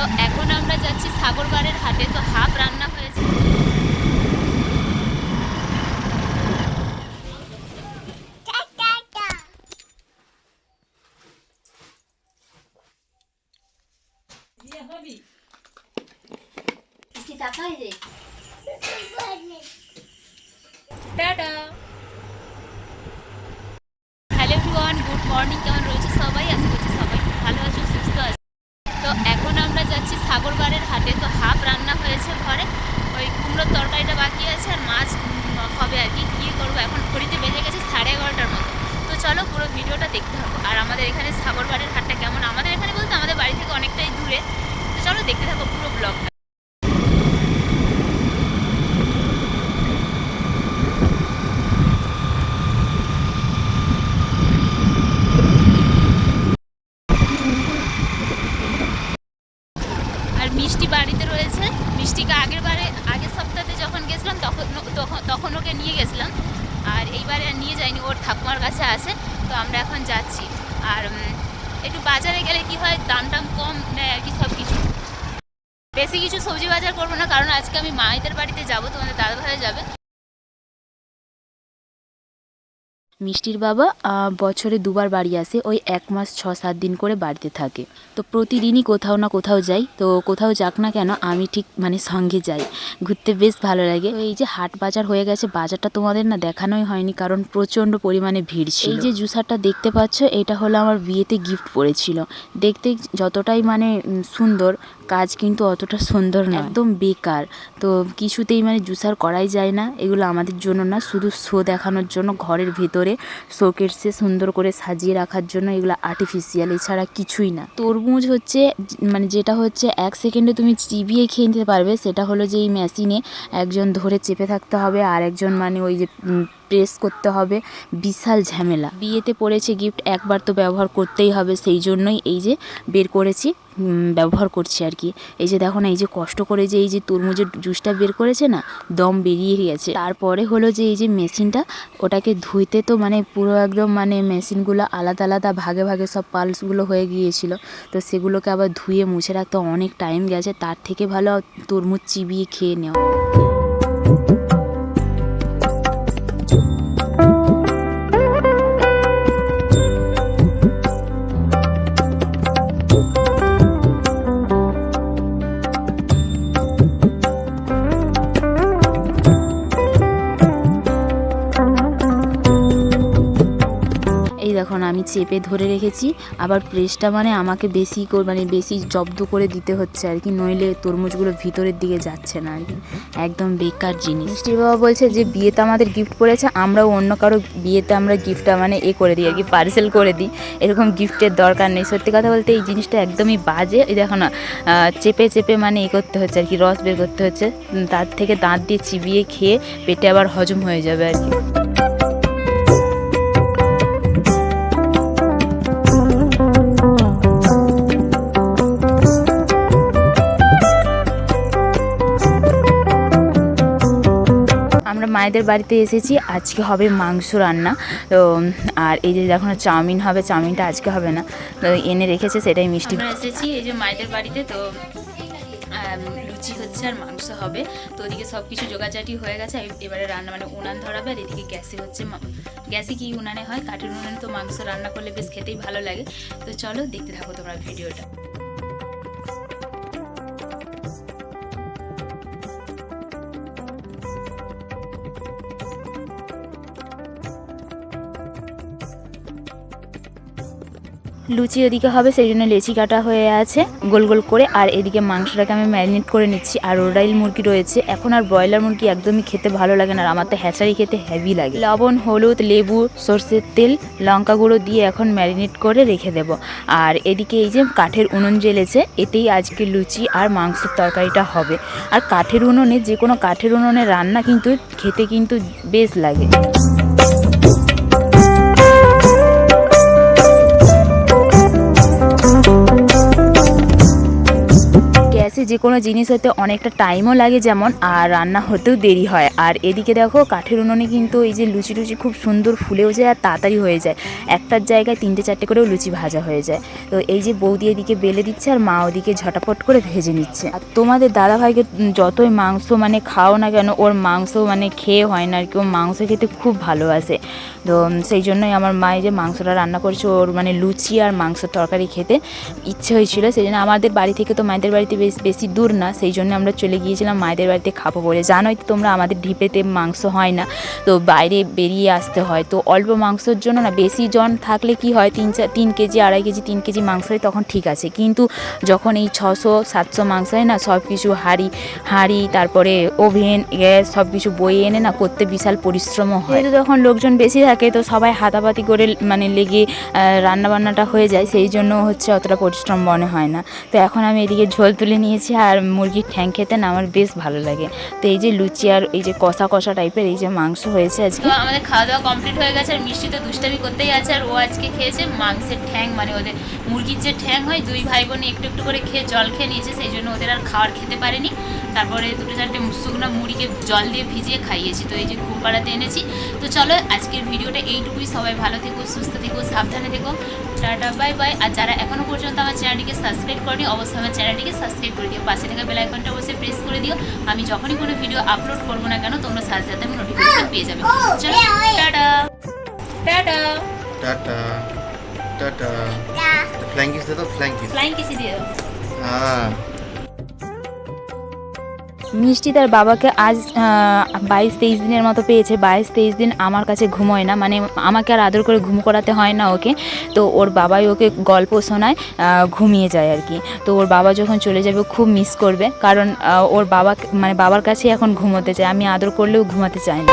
তো এখন আমরা যাচ্ছি সাগরবাড়ের হাটে। তো হাফ রান্না হয়েছে। Tata. Hello everyone good morning কেমন রয়েছে সবাই আশা করছি সবাই খুব ভালো আছে সুস্থ আছে তো এখন আমরা যাচ্ছি সাগরবাড়ের হাটে তো হাফ রান্না হয়েছে ঘরে। ওই কুমড়োর তরকারিটা বাকি আছে আর মাছ হবে আর কি। কী করব? এখন ঘড়িতে বেজে গেছে সাড়ে এগারোটার মতো। তো চলো পুরো ভিডিওটা দেখতে হবে আর আমাদের এখানে সাগরবাড়ির হাটটা কেমন? আমাদের এখানে বলতে আমাদের বাড়ি থেকে অনেকটাই দূরে। তো চলো দেখতে থাকো পুরো ব্লগটা আর মিষ্টি বাড়িতে রয়েছে মিষ্টিকে আগের বারে আগের সপ্তাহে যখন গেছিলাম তখন তখন ওকে নিয়ে গেছিলাম। আর এইবারে নিয়ে যাইনি, ওর ঠাকুমার কাছে আছে, তো আমরা এখন যাচ্ছি। আর একটু বাজারে গেলে কি হয় দাম টাম কম নেয় আর কি সব কিছু বেশি কিছু সবজি বাজার করব না, কারণ আজকে আমি মায়েদের বাড়িতে যাব, তোমাদের দাদা ভাই যাবে। মিষ্টির বাবা বছরে দুবার বাড়ি আসে ওই এক মাস ছ সাত দিন করে বাড়িতে থাকে। তো প্রতিদিনই কোথাও না কোথাও যাই তো কোথাও যাক না কেন আমি ঠিক মানে সঙ্গে যাই। ঘুরতে বেশ ভালো লাগে। এই যে হাট বাজার হয়ে গেছে বাজারটা তোমাদের না দেখানোই হয়নি কারণ প্রচণ্ড পরিমাণে ভিড় ছিল। এই যে জুসারটা দেখতে পাচ্ছ এটা হলো আমার বিয়েতে গিফট পড়েছিল। দেখতে যতটাই মানে সুন্দর কাজ কিন্তু অতটা সুন্দর না একদম বেকার। তো কিছুতেই মানে জুসার করাই যায় না এগুলো আমাদের জন্য না শুধু শো দেখানোর জন্য ঘরের ভেতরে শোকেসে সুন্দর করে সাজিয়ে রাখার জন্য এগুলো আর্টিফিশিয়াল এছাড়া কিছুই না। তরমুজ হচ্ছে মানে যেটা হচ্ছে এক সেকেন্ডে তুমি চিবিয়ে খেয়ে নিতে পারবে, সেটা হলো যে এই মেশিনে একজন ধরে চেপে থাকতে হবে আর একজন মানে ওই যে প্রেস করতে হবে, বিশাল ঝামেলা। বিয়েতে পড়েছে গিফট একবার তো ব্যবহার করতেই হবে, সেই জন্যই এই যে বের করেছি ব্যবহার করছি আর কি। এই যে দেখো না, এই যে কষ্ট করে যে এই যে তরমুজের জুসটা বের করেছে না, দম বেরিয়ে গেছে। তারপরে হলো যে এই যে মেশিনটা, ওটাকে ধুইতে তো মানে পুরো একদম মানে মেশিনগুলো আলাদা আলাদা, ভাগে ভাগে সব পালসগুলো হয়ে গিয়েছিল। তো সেগুলোকে আবার ধুয়ে মুছে রাখতে অনেক টাইম গেছে, তার থেকে ভালো তরমুজ চিবিয়ে খেয়ে নেওয়া। দেখুন আমি চেপে ধরে রেখেছি, আবার প্রেসটা মানে আমাকে বেশি মানে বেশি জব্দ করে দিতে হচ্ছে আর কি, নইলে তরমুজগুলো ভিতরের দিকে যাচ্ছে না আর কি। একদম বেকার জিনিস। মিষ্টির বাবা বলছে যে, বিয়েতে আমাদের গিফট করেছে আমরাও অন্য কারও বিয়েতে আমরা গিফটটা মানে এ করে দিই, আর কি পার্সেল করে দিই। এরকম গিফটের দরকার নেই। সত্যি কথা বলতে এই জিনিসটা একদমই বাজে। এই দেখো না চেপে চেপে মানে এ করতে হচ্ছে আর কি, রস বের করতে হচ্ছে। তার থেকে দাঁত দিয়ে চিবিয়ে খেয়ে পেটে আবার হজম হয়ে যাবে আর কি। মায়েদের বাড়িতে এসেছি, আজকে হবে মাংস রান্না। তো, আর এই যে দেখো চাউমিন হবে, চাউমিনটা আজকে হবে না। তো এনে রেখেছে, সেটাই মিষ্টি। এসেছি, এই যে মায়েদের বাড়িতে, তো লুচি হচ্ছে আর মাংস হবে। তো ওদিকে সব কিছু জোগাড়জাটি হয়ে গেছে এবারে রান্না মানে উনান ধরাবে, আর এদিকে গ্যাসে হচ্ছে গ্যাসে কি উনানে হয়? কাঠের উনানে তো মাংস রান্না করলে বেশ খেতেই ভালো লাগে। তো চলো, দেখতে থাকো তোমরা ভিডিওটা। লুচি ওদিকে হবে সেই জন্য লেচি কাটা হয়ে আছে। গোল গোল করে, আর এদিকে মাংসটাকে আমি ম্যারিনেট করে নিচ্ছি। আর ওরাইল মুরগি রয়েছে। এখন আর ব্রয়লার মুরগি একদমই খেতে ভালো লাগে না, আর আমার তো হ্যাচারি খেতে হেভি লাগে। লবণ, হলুদ, লেবু, সর্ষের তেল, লঙ্কা গুঁড়ো দিয়ে এখন ম্যারিনেট করে রেখে দেব। আর এদিকে এই যে কাঠের উনুন জ্বেলেছে, এতেই আজকে লুচি আর মাংসের তরকারিটা হবে। আর কাঠের উনুনে, যে কোনো কাঠের উনুনে রান্না কিন্তু খেতে কিন্তু বেশ লাগে। যে কোনো জিনিস হতে অনেকটা টাইমও লাগে যেমন, আর রান্না হতেও দেরি হয়। আর এদিকে দেখো, কাঠের উনুনে কিন্তু এই যে লুচি টুচি খুব সুন্দর ফুলেও যায় আর তাড়াতাড়ি হয়ে যায়। একটার জায়গায় তিনটে চারটে করেও লুচি ভাজা হয়ে যায়। তো এই যে বৌদি এদিকে বেলে দিচ্ছে আর মা ওদিকে ঝটাপট করে ভেজে নিচ্ছে। আর তোমাদের দাদাভাইকে যতই মাংস মানে খাও না কেন, ওর মাংস মানে খেয়ে হয় না আর কি ও মাংস খেতে খুব ভালোবাসে। তো সেই জন্যই আমার মা যে মাংসটা রান্না করছে, ওর মানে লুচি আর মাংস তরকারি খেতে ইচ্ছে হয়েছিল। সেই জন্য আমাদের বাড়ি থেকে তো মায়েদের বাড়িতে বেশ, বেশি দূর না, সেই জন্য আমরা চলে গিয়েছিলাম, মায়েদের বাড়িতে খাব বলে। জানোই তো তোমরা আমাদের ঢিপেতে মাংস হয় না, তো বাইরে বেরিয়ে আসতে হয়। তো অল্প মাংসর জন্য না, বেশি জন থাকলে কি হয়, তিন চার তিন কেজি, আড়াই কেজি, তিন কেজি মাংস হয়, তখন ঠিক আছে। কিন্তু যখন এই ছশো, সাতশো মাংস হয় না সব কিছু হাঁড়ি হাঁড়ি, তারপরে ওভেন, গ্যাস সব কিছু বয়ে এনে না, করতে বিশাল পরিশ্রমও হয়। তো তখন লোকজন বেশি থাকে, তো সবাই হাতাপাতি করে মানে লেগে রান্না বান্নাটা হয়ে যায়, সেই জন্য হচ্ছে অতটা পরিশ্রম মনে হয় না। তো এখন আমি এদিকে ঝোল তুলে নিয়েছি। আর মুরগির ঠ্যাং খেতে না আমার বেশ ভালো লাগে। তো এই যে লুচি আর এই যে কষা কষা টাইপের এই যে মাংস হয়েছে আজকে। আমাদের খাওয়া দাওয়া কমপ্লিট হয়ে গেছে আর মিষ্টি তো দুষ্টামি করতেই আছে আর ও আজকে খেয়েছে মাংসের ঠ্যাং মানে ওদের মুরগির যে ঠ্যাং হয়, দুই ভাই বোনে একটু একটু করে খেয়ে জল খেয়ে নিয়েছে, সেই জন্য ওদের আর খাওয়ার খেতে পারেনি। তারপরে দুটো চারটে শুকনো মুড়িকে জল দিয়ে ভিজিয়ে খাইয়েছি, তো এই যে ঘুম পাড়াতে এনেছি। তো চলো আজকের ভিডিওটা এইটুকুই, সবাই ভালো থেকো, সুস্থ থেকো, সাবধানে থেকো। টাটা বাই বাই আর যারা এখনও পর্যন্ত আমার চ্যানেলটিকে সাবস্ক্রাইব করেনি, অবশ্যই আমার চ্যানেলটিকে সাবস্ক্রাইব করে দিও। পাশে থাকা বেল আইকনটা অবশ্যই প্রেস করে দিও। আমি যখনই কোনো ভিডিও আপলোড করব না কেন তোমরা সাথে সাথে আমি নোটিফিকেশন পেয়ে যাবে। oh, চলো oh, tata. Tata. Tata. Tata. ফ্ল্যাঙ্কিস দিয়ে দাও ফ্ল্যাঙ্কিস ফ্ল্যাঙ্কিস দিয়ে দাও। হ্যাঁ। মিষ্টি তার বাবাকে আজ বাইশ তেইশ দিনের মতো পেয়েছে। বাইশ তেইশ দিন আমার কাছে ঘুমোয় না। মানে আমাকে আর আদর করে ঘুম করাতে হয় না ওকে। তো ওর বাবাই ওকে গল্প শোনায় ঘুমিয়ে যায় আর কি। তো ওর বাবা যখন চলে যাবে, খুব মিস করবে। কারণ ওর বাবা মানে বাবার কাছেই এখন ঘুমোতে চায়। আমি আদর করলেও ঘুমাতে চাই না।